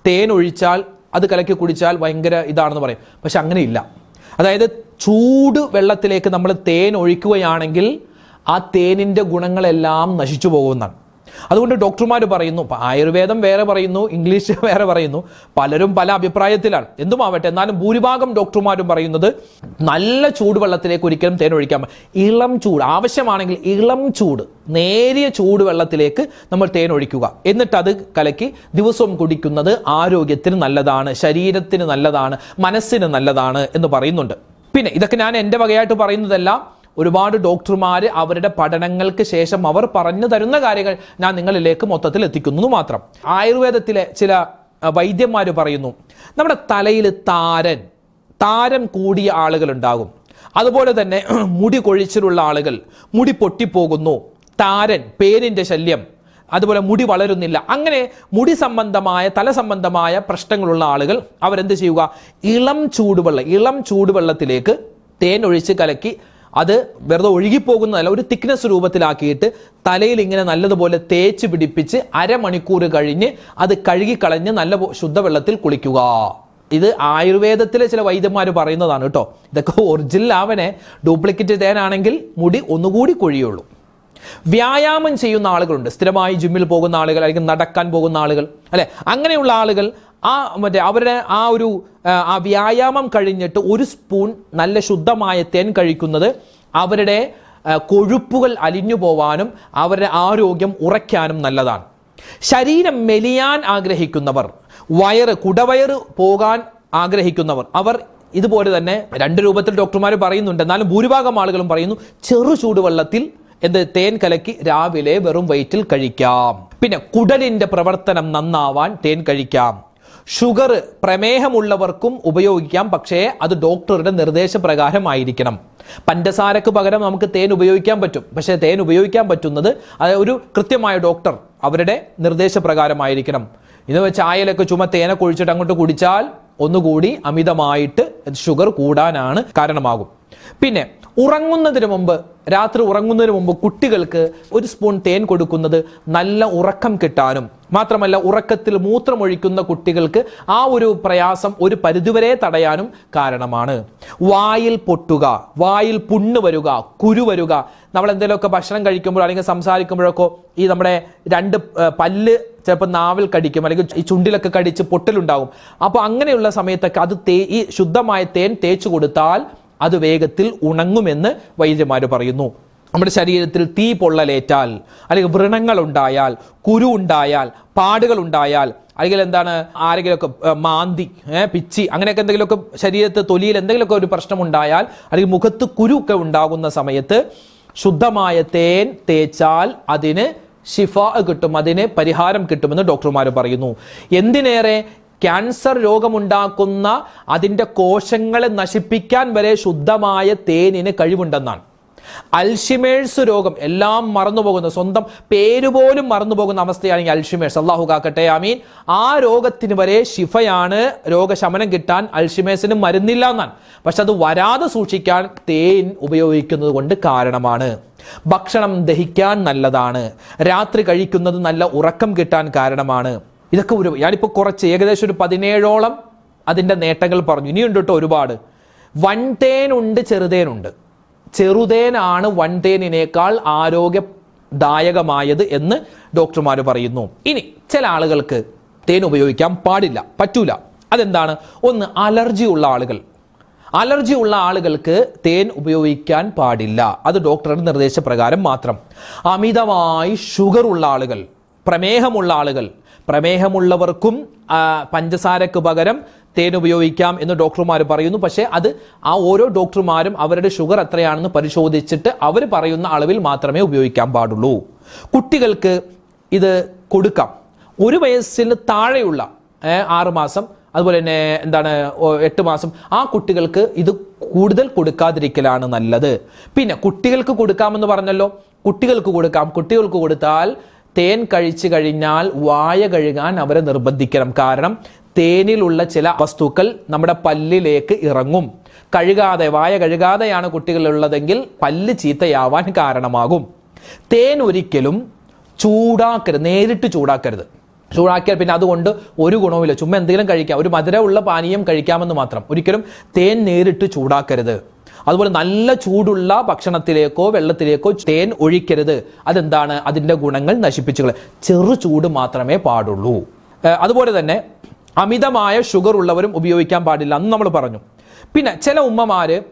തേൻ ഒഴിച്ചാൽ അത് കലക്കി കുടിച്ചാൽ ഭയങ്കര ഇതാണെന്ന് പറയും. പക്ഷെ അങ്ങനെയില്ല. അതായത് ചൂട് വെള്ളത്തിലേക്ക് നമ്മൾ തേൻ ഒഴിക്കുകയാണെങ്കിൽ ആ തേനിന്റെ ഗുണങ്ങളെല്ലാം നശിച്ചു പോകുന്നതാണ്. അതുകൊണ്ട് ഡോക്ടർമാർ പറയുന്നു ആയുർവേദം വേറെ പറയുന്നു ഇംഗ്ലീഷ് വേറെ പറയുന്നു പലരും പല അഭിപ്രായത്തിലാണ്. എന്തുമാവട്ടെ എന്നാലും ഭൂരിഭാഗം ഡോക്ടർമാരും പറയുന്നത് നല്ല ചൂടുവെള്ളത്തിലേക്ക് ഒരിക്കലും തേൻ ഒഴിക്കാൻ ഇളം ചൂട് ആവശ്യമാണെങ്കിൽ ഇളം ചൂട് നേരിയ ചൂടുവെള്ളത്തിലേക്ക് നമ്മൾ തേൻ ഒഴിക്കുക. എന്നിട്ട് അത് കലക്കി ദിവസവും കുടിക്കുന്നത് ആരോഗ്യത്തിന് നല്ലതാണ് ശരീരത്തിന് നല്ലതാണ് മനസ്സിന് നല്ലതാണ് എന്ന് പറയുന്നുണ്ട്. പിന്നെ ഇതൊക്കെ ഞാൻ എന്റെ വകയായിട്ട് പറയുന്നതെല്ലാം ഒരുപാട് ഡോക്ടർമാർ അവരുടെ പഠനങ്ങൾക്ക് ശേഷം അവർ പറഞ്ഞു തരുന്ന കാര്യങ്ങൾ ഞാൻ നിങ്ങളിലേക്ക് മൊത്തത്തിൽ എത്തിക്കുന്നു മാത്രം. ആയുർവേദത്തിലെ ചില വൈദ്യന്മാർ പറയുന്നു നമ്മുടെ തലയിൽ താരൻ താരം കൂടിയ ആളുകൾ ഉണ്ടാകും അതുപോലെ തന്നെ മുടി കൊഴിച്ചിലുള്ള ആളുകൾ മുടി പൊട്ടിപ്പോകുന്നു. താരൻ പേരിന്റെ ശല്യം. അതുപോലെ മുടി വളരുന്നില്ല. അങ്ങനെ മുടി സംബന്ധമായ തല സംബന്ധമായ പ്രശ്നങ്ങളുള്ള ആളുകൾ അവരെന്ത് ചെയ്യുക? ഇളം ചൂടുവെള്ളം ഇളം ചൂടുവെള്ളത്തിലേക്ക് തേൻ ഒഴിച്ച് കലക്കി അത് വെറുതെ ഒഴുകിപ്പോകുന്നതല്ല ഒരു തിക്നെസ് രൂപത്തിലാക്കിയിട്ട് തലയിൽ ഇങ്ങനെ നല്ലതുപോലെ തേച്ച് പിടിപ്പിച്ച് അരമണിക്കൂർ കഴിഞ്ഞ് അത് കഴുകിക്കളഞ്ഞ് നല്ല ശുദ്ധവെള്ളത്തിൽ കുളിക്കുക. ഇത് ആയുർവേദത്തിലെ ചില വൈദ്യന്മാർ പറയുന്നതാണ് കേട്ടോ. ഇതൊക്കെ ഒറിജിനൽ ആവനെ ഡ്യൂപ്ലിക്കേറ്റ് തേനാണെങ്കിൽ മുടി ഒന്നുകൂടി കൊഴിയുള്ളൂ. വ്യായാമം ചെയ്യുന്ന ആളുകളുണ്ട്. സ്ഥിരമായി ജിമ്മിൽ പോകുന്ന ആളുകൾ അല്ലെങ്കിൽ നടക്കാൻ പോകുന്ന ആളുകൾ അല്ലെ? അങ്ങനെയുള്ള ആളുകൾ ആ മറ്റേ അവരുടെ ആ ഒരു ആ, വ്യായാമം കഴിഞ്ഞിട്ട് ഒരു സ്പൂൺ നല്ല ശുദ്ധമായ തേൻ കഴിക്കുന്നത് അവരുടെ കൊഴുപ്പുകൾ അലിഞ്ഞു പോവാനും അവരുടെ ആരോഗ്യം ഉറയ്ക്കാനും നല്ലതാണ്. ശരീരം മെലിയാൻ ആഗ്രഹിക്കുന്നവർ വയറ് കുടവയറ് പോകാൻ ആഗ്രഹിക്കുന്നവർ അവർ ഇതുപോലെ തന്നെ രണ്ട് രൂപത്തിൽ ഡോക്ടർമാർ പറയുന്നുണ്ട് എന്നാലും ഭൂരിഭാഗം ആളുകളും പറയുന്നു ചെറു ചൂടുവെള്ളത്തിൽ എന്ത് തേൻ കലക്കി രാവിലെ വെറും വയറ്റിൽ കഴിക്കാം. പിന്നെ കുടലിന്റെ പ്രവർത്തനം നന്നാവാൻ തേൻ കഴിക്കാം. ഷുഗർ പ്രമേഹമുള്ളവർക്കും ഉപയോഗിക്കാം പക്ഷേ അത് ഡോക്ടറുടെ നിർദ്ദേശപ്രകാരമായിരിക്കണം. പഞ്ചസാരക്ക് പകരം നമുക്ക് തേൻ ഉപയോഗിക്കാൻ പറ്റും. പക്ഷേ തേൻ ഉപയോഗിക്കാൻ പറ്റുന്നത് ഒരു കൃത്യമായ ഡോക്ടർ അവരുടെ നിർദ്ദേശപ്രകാരമായിരിക്കണം. ഇന്ന് ചായയിലൊക്കെ ചുമ തേനെ കുഴിച്ചിട്ട് അങ്ങോട്ട് കുടിച്ചാൽ ഒന്നുകൂടി അമിതമായിട്ട് ഷുഗർ കൂടാനാണ് കാരണമാകും. പിന്നെ ഉറങ്ങുന്നതിന് മുമ്പ് രാത്രി ഉറങ്ങുന്നതിന് മുമ്പ് കുട്ടികൾക്ക് ഒരു സ്പൂൺ തേൻ കൊടുക്കുന്നത് നല്ല ഉറക്കം കിട്ടാനും മാത്രമല്ല ഉറക്കത്തിൽ മൂത്രമൊഴിക്കുന്ന കുട്ടികൾക്ക് ആ ഒരു പ്രയാസം ഒരു പരിധിവരെ തടയാനും കാരണമാണ്. വായിൽ പൊട്ടുക വായിൽ പുണ്ണ് വരിക കുരു വരിക നമ്മൾ എന്തെങ്കിലുമൊക്കെ ഭക്ഷണം കഴിക്കുമ്പോൾ അല്ലെങ്കിൽ സംസാരിക്കുമ്പോഴൊക്കെ ഈ നമ്മുടെ രണ്ട് പല്ല് ചിലപ്പോൾ നാവിൽ കടിക്കും അല്ലെങ്കിൽ ഈ ചുണ്ടിലൊക്കെ കടിച്ച് പൊട്ടലുണ്ടാകും അപ്പോൾ അങ്ങനെയുള്ള സമയത്തൊക്കെ അത് തേ ഈ ശുദ്ധമായ തേൻ തേച്ചു കൊടുത്താൽ അത് വേഗത്തിൽ ഉണങ്ങുമെന്ന് വൈദ്യന്മാർ പറയുന്നു. നമ്മുടെ ശരീരത്തിൽ തീ പൊള്ളലേറ്റാൽ അല്ലെങ്കിൽ വ്രണങ്ങൾ ഉണ്ടായാൽ കുരു ഉണ്ടായാൽ പാടുകൾ ഉണ്ടായാൽ അല്ലെങ്കിൽ എന്താണ് ആരെങ്കിലുമൊക്കെ മാന്തി പിച്ചി അങ്ങനെയൊക്കെ എന്തെങ്കിലുമൊക്കെ ശരീരത്ത് തൊലിയിൽ എന്തെങ്കിലുമൊക്കെ ഒരു പ്രശ്നം ഉണ്ടായാൽ അല്ലെങ്കിൽ മുഖത്ത് കുരു ഒക്കെ ഉണ്ടാകുന്ന സമയത്ത് ശുദ്ധമായ തേൻ തേച്ചാൽ അതിന് ഷിഫ കിട്ടും അതിന് പരിഹാരം കിട്ടുമെന്ന് ഡോക്ടർമാർ പറയുന്നു. എന്തിനേറെ ക്യാൻസർ രോഗമുണ്ടാക്കുന്ന അതിന്റെ കോശങ്ങളെ നശിപ്പിക്കാൻ വരെ ശുദ്ധമായ തേനിന് കഴിവുണ്ടെന്നാണ്. അൽഷിമേഴ്സ് രോഗം എല്ലാം മറന്നുപോകുന്ന സ്വന്തം പേരുപോലും മറന്നുപോകുന്ന അവസ്ഥയാണ് ഈ അൽഷിമേഴ്സ്. അള്ളാഹു കാക്കട്ടെ ആമീൻ. ആ രോഗത്തിന് വരെ ശിഫയാണ് രോഗശമനം കിട്ടാൻ അൽഷിമേഴ്സിന് മരുന്നില്ല എന്നാണ്. പക്ഷെ അത് വരാതെ സൂക്ഷിക്കാൻ തേൻ ഉപയോഗിക്കുന്നത് കൊണ്ട് കാരണമാണ്. ഭക്ഷണം ദഹിക്കാൻ നല്ലതാണ്. രാത്രി കഴിക്കുന്നത് നല്ല ഉറക്കം കിട്ടാൻ കാരണമാണ്. ഇതൊക്കെ ഒരു ഞാനിപ്പോൾ കുറച്ച് ഏകദേശം ഒരു പതിനേഴോളം അതിന്റെ നേട്ടങ്ങൾ പറഞ്ഞു. ഇനിയുണ്ട് കേട്ടോ ഒരുപാട്. വൻതേനുണ്ട് ചെറുതേനുണ്ട് ചെറുതേനാണ് വൻതേനിനേക്കാൾ ആരോഗ്യദായകമായത് എന്ന് ഡോക്ടർമാർ പറയുന്നു. ഇനി ചില ആളുകൾക്ക് തേൻ ഉപയോഗിക്കാൻ പാടില്ല പറ്റൂല. അതെന്താണ്? ഒന്ന് അലർജി ഉള്ള ആളുകൾ. അലർജി ഉള്ള ആളുകൾക്ക് തേൻ ഉപയോഗിക്കാൻ പാടില്ല. അത് ഡോക്ടറുടെ നിർദ്ദേശപ്രകാരം മാത്രം. അമിതമായി ഷുഗർ ഉള്ള ആളുകൾ പ്രമേഹമുള്ള ആളുകൾ പ്രമേഹമുള്ളവർക്കും പഞ്ചസാരക്ക് പകരം തേൻ ഉപയോഗിക്കാം എന്ന് ഡോക്ടർമാർ പറയുന്നു. പക്ഷേ അത് ആ ഓരോ ഡോക്ടർമാരും അവരുടെ ഷുഗർ എത്രയാണെന്ന് പരിശോധിച്ചിട്ട് അവർ പറയുന്ന അളവിൽ മാത്രമേ ഉപയോഗിക്കാൻ പാടുള്ളൂ. കുട്ടികൾക്ക് ഇത് കൊടുക്കാം. ഒരു വയസ്സിന് താഴെയുള്ള ആറുമാസം ആറ് മാസം അതുപോലെ തന്നെ എന്താണ് എട്ട് മാസം ആ കുട്ടികൾക്ക് ഇത് കൂടുതൽ കൊടുക്കാതിരിക്കലാണ് നല്ലത്. പിന്നെ കുട്ടികൾക്ക് കൊടുക്കാമെന്ന് പറഞ്ഞല്ലോ. കുട്ടികൾക്ക് കൊടുക്കാം. കുട്ടികൾക്ക് കൊടുത്താൽ തേൻ കഴിച്ചു കഴിഞ്ഞാൽ വായ കഴുകാൻ അവരെ നിർബന്ധിക്കണം. കാരണം തേനിലുള്ള ചില വസ്തുക്കൾ നമ്മുടെ പല്ലിലേക്ക് ഇറങ്ങും. കഴുകാതെ വായ കഴുകാതെയാണ് കുട്ടികളുള്ളതെങ്കിൽ പല്ല് ചീത്തയാവാൻ കാരണമാകും. തേൻ ഒരിക്കലും ചൂടാക്കരുത് നേരിട്ട് ചൂടാക്കരുത്. ചൂടാക്കിയാൽ പിന്നെ അതുകൊണ്ട് ഒരു ഗുണവുമില്ല. ചുമ്മാ എന്തെങ്കിലും കഴിക്കാം. ഒരു മധുരമുള്ള പാനീയം കഴിക്കാമെന്ന് മാത്രം. ഒരിക്കലും തേൻ നേരിട്ട് ചൂടാക്കരുത്. അതുപോലെ നല്ല ചൂടുള്ള ഭക്ഷണത്തിലേക്കോ വെള്ളത്തിലേക്കോ തേൻ ഒഴിക്കരുത്. അതെന്താണ്? അതിന്റെ ഗുണങ്ങൾ നശിപ്പിച്ചു ചെറു ചൂട് മാത്രമേ പാടുള്ളൂ. അതുപോലെ തന്നെ അമിതമായ ഷുഗർ ഉള്ളവരും ഉപയോഗിക്കാൻ പാടില്ല എന്ന് നമ്മൾ പറഞ്ഞു. പിന്നെ ചില ഉമ്മമാർ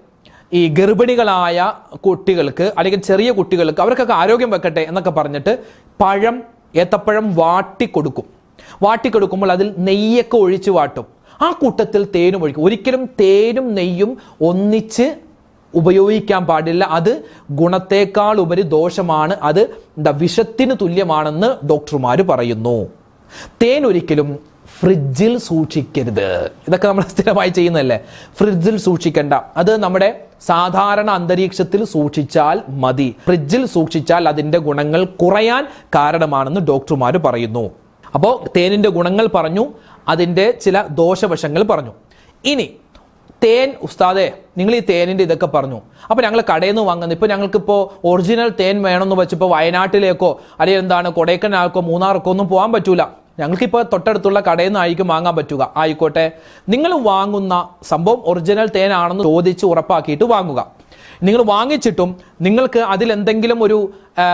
ഈ ഗർഭിണികളായ കുട്ടികൾക്ക് അല്ലെങ്കിൽ ചെറിയ കുട്ടികൾക്ക് അവർക്കൊക്കെ ആരോഗ്യം വെക്കട്ടെ എന്നൊക്കെ പറഞ്ഞിട്ട് പഴം ഏത്തപ്പഴം വാട്ടിക്കൊടുക്കും വാട്ടിക്കൊടുക്കുമ്പോൾ അതിൽ നെയ്യൊക്കെ ഒഴിച്ച് വാട്ടും. ആ കൂട്ടത്തിൽ തേനും ഒഴിക്കും. ഒരിക്കലും തേനും നെയ്യും ഒന്നിച്ച് ഉപയോഗിക്കാൻ പാടില്ല. അത് ഗുണത്തേക്കാൾ ഉപരി ദോഷമാണ്. അത് എന്താ വിഷത്തിന് തുല്യമാണെന്ന് ഡോക്ടർമാർ പറയുന്നു. തേൻ ഒരിക്കലും ഫ്രിഡ്ജിൽ സൂക്ഷിക്കരുത്. ഇതൊക്കെ നമ്മൾ സ്ഥിരമായി ചെയ്യുന്നതല്ലേ? ഫ്രിഡ്ജിൽ സൂക്ഷിക്കേണ്ട. അത് നമ്മുടെ സാധാരണ അന്തരീക്ഷത്തിൽ സൂക്ഷിച്ചാൽ മതി. ഫ്രിഡ്ജിൽ സൂക്ഷിച്ചാൽ അതിന്റെ ഗുണങ്ങൾ കുറയാൻ കാരണമാണെന്ന് ഡോക്ടർമാർ പറയുന്നു. അപ്പോൾ തേനിന്റെ ഗുണങ്ങൾ പറഞ്ഞു അതിന്റെ ചില ദോഷവശങ്ങൾ പറഞ്ഞു. ഇനി തേൻ ഉസ്താദെ നിങ്ങൾ ഈ തേനിന്റെ ഇതൊക്കെ പറഞ്ഞു. അപ്പോൾ ഞങ്ങൾ കടയിൽ നിന്ന് വാങ്ങുന്നത് ഇപ്പോൾ ഞങ്ങൾക്കിപ്പോൾ ഒറിജിനൽ തേൻ വേണമെന്ന് വെച്ചപ്പോൾ വയനാട്ടിലേക്കോ അല്ലെങ്കിൽ എന്താണ് കൊടൈക്കനാൾക്കോ മൂന്നാർക്കോ ഒന്നും പോകാൻ പറ്റൂല. ഞങ്ങൾക്കിപ്പോൾ തൊട്ടടുത്തുള്ള കടയിൽ നിന്നായിരിക്കും വാങ്ങാൻ പറ്റുക. ആയിക്കോട്ടെ. നിങ്ങൾ വാങ്ങുന്ന സംഭവം ഒറിജിനൽ തേനാണെന്ന് ചോദിച്ച് ഉറപ്പാക്കിയിട്ട് വാങ്ങുക. നിങ്ങൾ വാങ്ങിച്ചിട്ടും നിങ്ങൾക്ക് അതിൽ എന്തെങ്കിലും ഒരു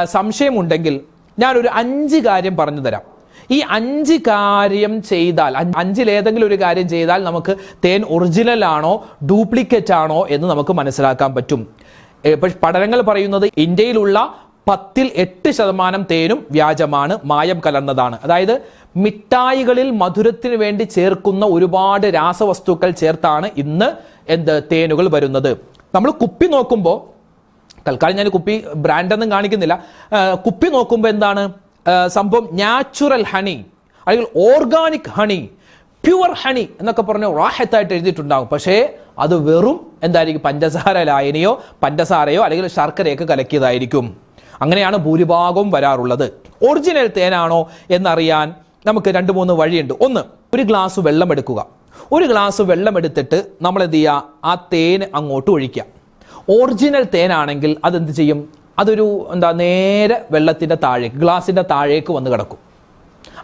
സംശയമുണ്ടെങ്കിൽ ഞാനൊരു അഞ്ച് കാര്യം പറഞ്ഞു തരാം. ഈ അഞ്ച് കാര്യം ചെയ്താൽ അഞ്ച് അഞ്ചിൽ ഏതെങ്കിലും ഒരു കാര്യം ചെയ്താൽ നമുക്ക് തേൻ ഒറിജിനൽ ആണോ ഡ്യൂപ്ലിക്കേറ്റ് ആണോ എന്ന് നമുക്ക് മനസ്സിലാക്കാൻ പറ്റും. പഠനങ്ങൾ പറയുന്നത് ഇന്ത്യയിലുള്ള പത്തിൽ എട്ട് ശതമാനം തേനും വ്യാജമാണ് മായം കലർന്നതാണ്. അതായത് മിഠായികളിൽ മധുരത്തിന് വേണ്ടി ചേർക്കുന്ന ഒരുപാട് രാസവസ്തുക്കൾ ചേർത്താണ് ഇന്ന് എന്ത് തേനുകൾ വരുന്നത്. നമ്മൾ കുപ്പി നോക്കുമ്പോൾ തൽക്കാലം ഞാൻ കുപ്പി ബ്രാൻഡൊന്നും കാണിക്കുന്നില്ല കുപ്പി നോക്കുമ്പോൾ എന്താണ്? സംഭവം നാച്ചുറൽ ഹണി അല്ലെങ്കിൽ ഓർഗാനിക് ഹണി പ്യുവർ ഹണി എന്നൊക്കെ പറഞ്ഞ് റാഹത്തായിട്ട് എഴുതിയിട്ടുണ്ടാകും. പക്ഷേ അത് വെറും എന്തായിരിക്കും? പഞ്ചസാര ലായനിയോ പഞ്ചസാരയോ അല്ലെങ്കിൽ ശർക്കരയൊക്കെ കലക്കിയതായിരിക്കും. അങ്ങനെയാണ് ഭൂരിഭാഗവും വരാറുള്ളത്. ഒറിജിനൽ തേനാണോ എന്നറിയാൻ നമുക്ക് രണ്ട് മൂന്ന് വഴിയുണ്ട്. ഒന്ന് ഒരു ഗ്ലാസ് വെള്ളം എടുക്കുക ഒരു ഗ്ലാസ് വെള്ളം എടുത്തിട്ട് നമ്മൾ എന്ത് ചെയ്യുക? ആ തേൻ അങ്ങോട്ട് ഒഴിക്കുക. ഒറിജിനൽ തേനാണെങ്കിൽ അതെന്ത് ചെയ്യും? അതൊരു എന്താ നേരെ വെള്ളത്തിന്റെ താഴേക്ക് ഗ്ലാസിന്റെ താഴേക്ക് വന്ന് കിടക്കും.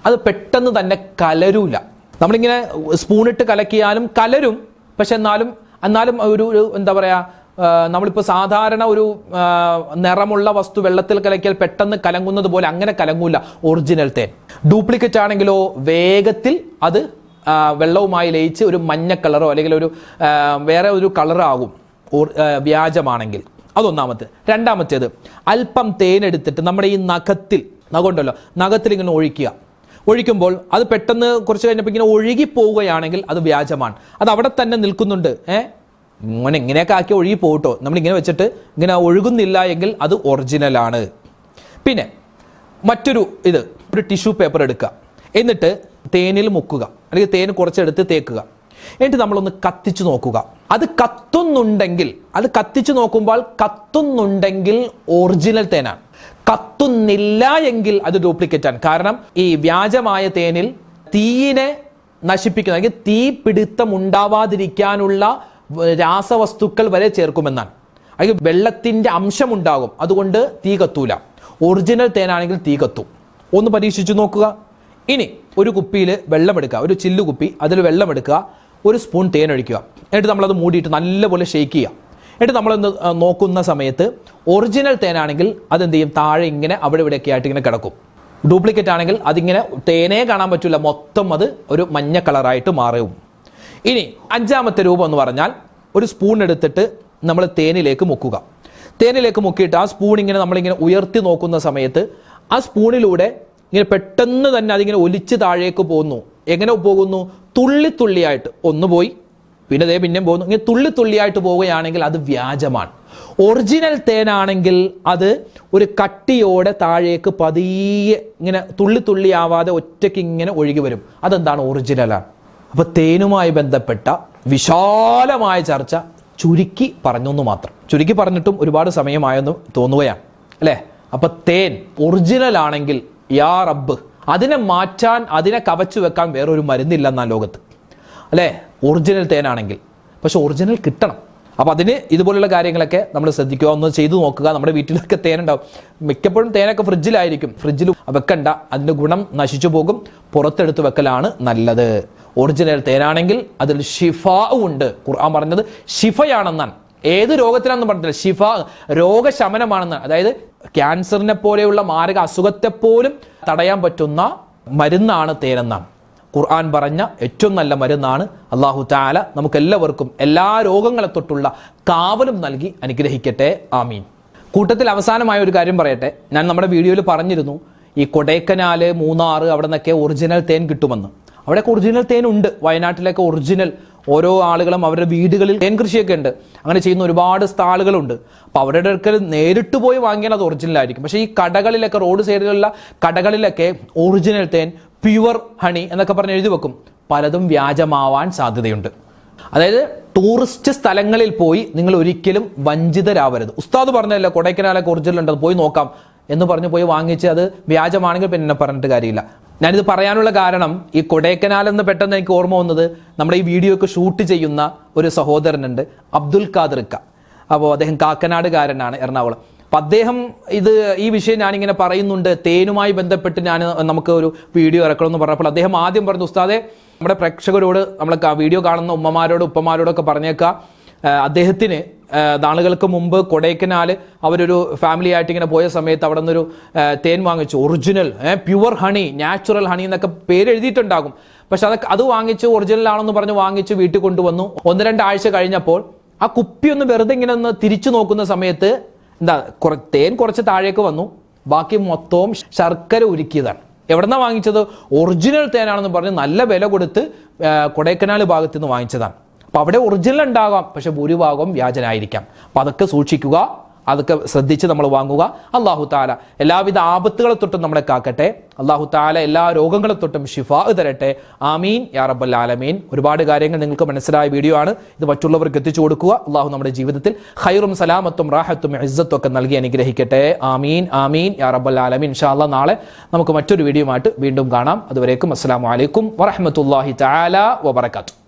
അത് പെട്ടെന്ന് തന്നെ കലരൂല. നമ്മളിങ്ങനെ സ്പൂണിട്ട് കലക്കിയാലും കലരും പക്ഷെ എന്നാലും എന്നാലും ഒരു എന്താ പറയുക നമ്മളിപ്പോൾ സാധാരണ ഒരു നിറമുള്ള വസ്തു വെള്ളത്തിൽ കലക്കിയാൽ പെട്ടെന്ന് കലങ്ങുന്നത് പോലെ അങ്ങനെ കലങ്ങൂല ഒറിജിനൽ തേൻ. ഡ്യൂപ്ലിക്കേറ്റ് ആണെങ്കിലോ വേഗത്തിൽ അത് വെള്ളവുമായി ലയിച്ച് ഒരു മഞ്ഞ കളറോ അല്ലെങ്കിൽ ഒരു വേറെ ഒരു കളറാകും വ്യാജമാണെങ്കിൽ. അതൊന്നാമത്തെ രണ്ടാമത്തേത് അല്പം തേനെടുത്തിട്ട് നമ്മുടെ ഈ നഖത്തിൽ നഖമുണ്ടല്ലോ നഖത്തിൽ ഇങ്ങനെ ഒഴിക്കുക. ഒഴിക്കുമ്പോൾ അത് പെട്ടെന്ന് കുറച്ച് കഴിഞ്ഞപ്പോൾ ഇങ്ങനെ ഒഴുകി പോവുകയാണെങ്കിൽ അത് വ്യാജമാണ്. അത് അവിടെ തന്നെ നിൽക്കുന്നുണ്ട്. ഏ? ഇങ്ങനെ ഇങ്ങനെയൊക്കെ ആക്കി ഒഴുകി പോകട്ടോ. നമ്മളിങ്ങനെ വെച്ചിട്ട് ഇങ്ങനെ ഒഴുകുന്നില്ല എങ്കിൽ അത് ഒറിജിനലാണ് പിന്നെ മറ്റൊരു ഇത് ഒരു ടിഷ്യൂ പേപ്പർ എടുക്കുക. എന്നിട്ട് തേനിൽ മുക്കുക. അല്ലെങ്കിൽ തേൻ കുറച്ചെടുത്ത് തേക്കുക. എന്നിട്ട് നമ്മളൊന്ന് കത്തിച്ചു നോക്കുക. അത് കത്തുന്നുണ്ടെങ്കിൽ അത് കത്തിച്ചു നോക്കുമ്പോൾ കത്തുന്നുണ്ടെങ്കിൽ ഒറിജിനൽ തേനാണ്. കത്തുന്നില്ല എങ്കിൽ അത് ഡ്യൂപ്ലിക്കേറ്റ് ആണ്. കാരണം ഈ വ്യാജമായ തേനിൽ തീയിനെ നശിപ്പിക്കുന്ന അല്ലെങ്കിൽ തീ പിടുത്തം ഉണ്ടാവാതിരിക്കാനുള്ള രാസവസ്തുക്കൾ വരെ ചേർക്കുമെന്നാണ്. അല്ലെങ്കിൽ വെള്ളത്തിന്റെ അംശം ഉണ്ടാകും അതുകൊണ്ട് തീ കത്തൂല. ഒറിജിനൽ തേനാണെങ്കിൽ തീ കത്തും. ഒന്ന് പരീക്ഷിച്ചു നോക്കുക. ഇനി ഒരു കുപ്പിയിൽ വെള്ളമെടുക്കുക ഒരു ചില്ലു കുപ്പി അതിൽ വെള്ളമെടുക്കുക ഒരു സ്പൂൺ തേൻ ഒഴിക്കുക. എന്നിട്ട് നമ്മളത് മൂടിയിട്ട് നല്ലപോലെ ഷെയ്ക്ക് ചെയ്യുക. എന്നിട്ട് നമ്മളൊന്ന് നോക്കുന്ന സമയത്ത് ഒറിജിനൽ തേനാണെങ്കിൽ അതെന്ത് ചെയ്യും? താഴെ ഇങ്ങനെ അവിടെ ഇവിടെയൊക്കെ ആയിട്ട് ഇങ്ങനെ കിടക്കും. ഡ്യൂപ്ലിക്കേറ്റ് ആണെങ്കിൽ അതിങ്ങനെ തേനേ കാണാൻ പറ്റില്ല മൊത്തം അത് ഒരു മഞ്ഞ കളറായിട്ട് മാറും. ഇനി അഞ്ചാമത്തെ രൂപം എന്ന് പറഞ്ഞാൽ ഒരു സ്പൂൺ എടുത്തിട്ട് നമ്മൾ തേനിലേക്ക് മുക്കുക. തേനിലേക്ക് മുക്കിയിട്ട് ആ സ്പൂൺ ഇങ്ങനെ നമ്മളിങ്ങനെ ഉയർത്തി നോക്കുന്ന സമയത്ത് ആ സ്പൂണിലൂടെ ഇങ്ങനെ പെട്ടെന്ന് തന്നെ അതിങ്ങനെ ഒലിച്ച് താഴേക്ക് പോകുന്നു. എങ്ങനെ പോകുന്നു? തുള്ളി തുള്ളിയായിട്ട് ഒന്ന് പോയി. പിന്നെ ദേ പിന്നെയും പോകുന്നു. ഇങ്ങനെ തുള്ളി തുള്ളിയായിട്ട് പോവുകയാണെങ്കിൽ അത് വ്യാജമാണ്. ഒറിജിനൽ തേനാണെങ്കിൽ അത് ഒരു കട്ടിയോടെ താഴേക്ക് പതിയെ ഇങ്ങനെ തുള്ളി തുള്ളിയാവാതെ ഒറ്റയ്ക്ക് ഇങ്ങനെ ഒഴുകി വരും. അതെന്താണ് ഒറിജിനലാണ് അപ്പൊ തേനുമായി ബന്ധപ്പെട്ട വിശാലമായ ചർച്ച ചുരുക്കി പറഞ്ഞു മാത്രം. ചുരുക്കി പറഞ്ഞിട്ടും ഒരുപാട് സമയമായെന്ന് തോന്നുകയാണ്. അല്ലേ? അപ്പൊ തേൻ ഒറിജിനൽ ആണെങ്കിൽ യാ റബ്ബ് അതിനെ മാറ്റാൻ അതിനെ കവച്ചു വെക്കാൻ വേറൊരു മരുന്നില്ല എന്നാ ലോകത്ത്. അല്ലേ? ഒറിജിനൽ തേനാണെങ്കിൽ. പക്ഷെ ഒറിജിനൽ കിട്ടണം. അപ്പോൾ അതിന് ഇതുപോലുള്ള കാര്യങ്ങളൊക്കെ നമ്മൾ ശ്രദ്ധിക്കുക. ഒന്ന് ചെയ്തു നോക്കുക. നമ്മുടെ വീട്ടിലൊക്കെ തേനുണ്ടാവും. മിക്കപ്പോഴും തേനൊക്കെ ഫ്രിഡ്ജിലായിരിക്കും. ഫ്രിഡ്ജിൽ വെക്കണ്ട. അതിന്റെ ഗുണം നശിച്ചു പോകും. പുറത്തെടുത്ത് വെക്കലാണ് നല്ലത്. ഒറിജിനൽ തേനാണെങ്കിൽ അതിൽ ഷിഫാവും ഉണ്ട്. ഖുർആൻ പറഞ്ഞത് ഷിഫയാണെന്നാണ് ഏത് രോഗത്തിനാണെന്ന് പറഞ്ഞില്ല ശിഫ രോഗശമനമാണെന്ന് അതായത് ക്യാൻസറിനെ പോലെയുള്ള മാരക അസുഖത്തെ പോലും തടയാൻ പറ്റുന്ന മരുന്നാണ് തേനെന്നാണ് ഖുർആൻ പറഞ്ഞ ഏറ്റവും നല്ല മരുന്നാണ് അള്ളാഹു താല നമുക്കെല്ലാവർക്കും എല്ലാ രോഗങ്ങളെ തൊട്ടുള്ള കാവലും നൽകി അനുഗ്രഹിക്കട്ടെ. ആമീൻ. കൂട്ടത്തിൽ അവസാനമായ ഒരു കാര്യം പറയട്ടെ. ഞാൻ നമ്മുടെ വീഡിയോയിൽ പറഞ്ഞിരുന്നു ഈ കൊടൈക്കനാൽ മൂന്നാറ് അവിടെ നിന്നൊക്കെ ഒറിജിനൽ തേൻ കിട്ടുമെന്ന്. അവിടെയൊക്കെ ഒറിജിനൽ തേൻ ഉണ്ട് വയനാട്ടിലൊക്കെ ഒറിജിനൽ ഓരോ ആളുകളും അവരുടെ വീടുകളിൽ തേൻ കൃഷിയൊക്കെ ഉണ്ട്. അങ്ങനെ ചെയ്യുന്ന ഒരുപാട് സ്ഥാളുകളുണ്ട് അപ്പോൾ അവരുടെ അടുക്കൽ നേരിട്ട് പോയി വാങ്ങിയാൽ അത് ഒറിജിനൽ ആയിരിക്കും. പക്ഷേ ഈ കടകളിലൊക്കെ റോഡ് സൈഡിലുള്ള കടകളിലൊക്കെ ഒറിജിനൽ തേൻ പ്യുവർ ഹണി എന്നൊക്കെ പറഞ്ഞ് എഴുതി വെക്കും. പലതും വ്യാജമാവാൻ സാധ്യതയുണ്ട്. അതായത് ടൂറിസ്റ്റ് സ്ഥലങ്ങളിൽ പോയി നിങ്ങൾ ഒരിക്കലും വഞ്ചിതരാവരുത്. ഉസ്താദ് പറഞ്ഞല്ലോ കൊടൈക്കനാലൊക്കെ ഒറിജിനൽ ഉണ്ട് അത് പോയി നോക്കാം. എന്ന് പറഞ്ഞ് പോയി വാങ്ങിച്ച് അത് വ്യാജമാണെങ്കിൽ പിന്നെ പറഞ്ഞിട്ട് കാര്യമില്ല. ഞാനിത് പറയാനുള്ള കാരണം ഈ കൊടൈക്കനാൽ എന്ന് പെട്ടെന്ന് എനിക്ക് ഓർമ്മ വന്നത് നമ്മുടെ ഈ വീഡിയോ ഒക്കെ ഷൂട്ട് ചെയ്യുന്ന ഒരു സഹോദരനുണ്ട് അബ്ദുൽ ഖാദിർക്ക അപ്പോൾ അദ്ദേഹം കാക്കനാടുകാരനാണ് എറണാകുളം. അപ്പം അദ്ദേഹം ഇത് ഈ വിഷയം ഞാനിങ്ങനെ പറയുന്നുണ്ട്. തേനുമായി ബന്ധപ്പെട്ട് ഞാൻ നമുക്ക് ഒരു വീഡിയോ ഇറക്കണമെന്ന് പറഞ്ഞപ്പോൾ അദ്ദേഹം ആദ്യം പറഞ്ഞു ഉസ്താദെ നമ്മുടെ പ്രേക്ഷകരോട് നമ്മൾ വീഡിയോ കാണുന്ന ഉമ്മമാരോട് ഉപ്പമാരോടൊക്കെ പറഞ്ഞേക്കുക. അദ്ദേഹത്തിന് നാളുകൾക്ക് മുമ്പ് കൊടൈക്കനാൽ അവരൊരു ഫാമിലി ആയിട്ട് ഇങ്ങനെ പോയ സമയത്ത് അവിടെ നിന്നൊരു തേൻ വാങ്ങിച്ചു. Original pure honey natural honey എന്നൊക്കെ പേര് എഴുതിയിട്ടുണ്ടാകും പക്ഷെ അതൊക്കെ അത് വാങ്ങിച്ച് ഒറിജിനൽ ആണെന്ന് പറഞ്ഞ് വാങ്ങിച്ച് വീട്ടിൽ കൊണ്ടുവന്നു. ഒന്ന് രണ്ടാഴ്ച കഴിഞ്ഞപ്പോൾ ആ കുപ്പി ഒന്ന് വെറുതെ ഇങ്ങനെ ഒന്ന് തിരിച്ചു നോക്കുന്ന സമയത്ത് എന്താ കുറ തേൻ കുറച്ച് താഴേക്ക് വന്നു. ബാക്കി മൊത്തവും ശർക്കര ഉരുക്കിയതാണ്. എവിടെന്നാണ് വാങ്ങിച്ചത്? ഒറിജിനൽ തേനാണെന്ന് പറഞ്ഞ് നല്ല വില കൊടുത്ത് കൊടൈക്കനാൽ ഭാഗത്ത് നിന്ന് വാങ്ങിച്ചതാണ്. അപ്പോൾ അവിടെ ഒറിജിനൽ ഉണ്ടാകാം. പക്ഷെ ഭൂരിഭാഗം വ്യാജനായിരിക്കാം. അപ്പോൾ അതൊക്കെ സൂക്ഷിക്കുക അതൊക്കെ ശ്രദ്ധിച്ച് നമ്മൾ വാങ്ങുക. അള്ളാഹു താല എല്ലാവിധ ആപത്തുകളെ തൊട്ടും നമ്മളെ കാക്കട്ടെ. അള്ളാഹു താല എല്ലാ രോഗങ്ങളെ തൊട്ടും ഷിഫാ തരട്ടെ. ആമീൻ. യാ റബ്ബൽ ആലമീൻ. ഒരുപാട് കാര്യങ്ങൾ നിങ്ങൾക്ക് മനസ്സിലായ വീഡിയോ ആണ്. ഇത് മറ്റുള്ളവർക്ക് എത്തിച്ചു കൊടുക്കുക. അള്ളാഹു നമ്മുടെ ജീവിതത്തിൽ ഹൈറും സലാമത്തും റാഹത്തും ഇസ്സത്തും ഒക്കെ നൽകി അനുഗ്രഹിക്കട്ടെ. ആമീൻ. ആമീൻ. യാ റബ്ബൽ ആലമീൻ. ഇൻഷാ അള്ളാഹ് നാളെ നമുക്ക് മറ്റൊരു വീഡിയോ ആയിട്ട് വീണ്ടും കാണാം. അതുവരേക്കും അസ്സാം അലൈക്കും വറഹ്മത്തുള്ളാഹി താല വബറകാതുഹു.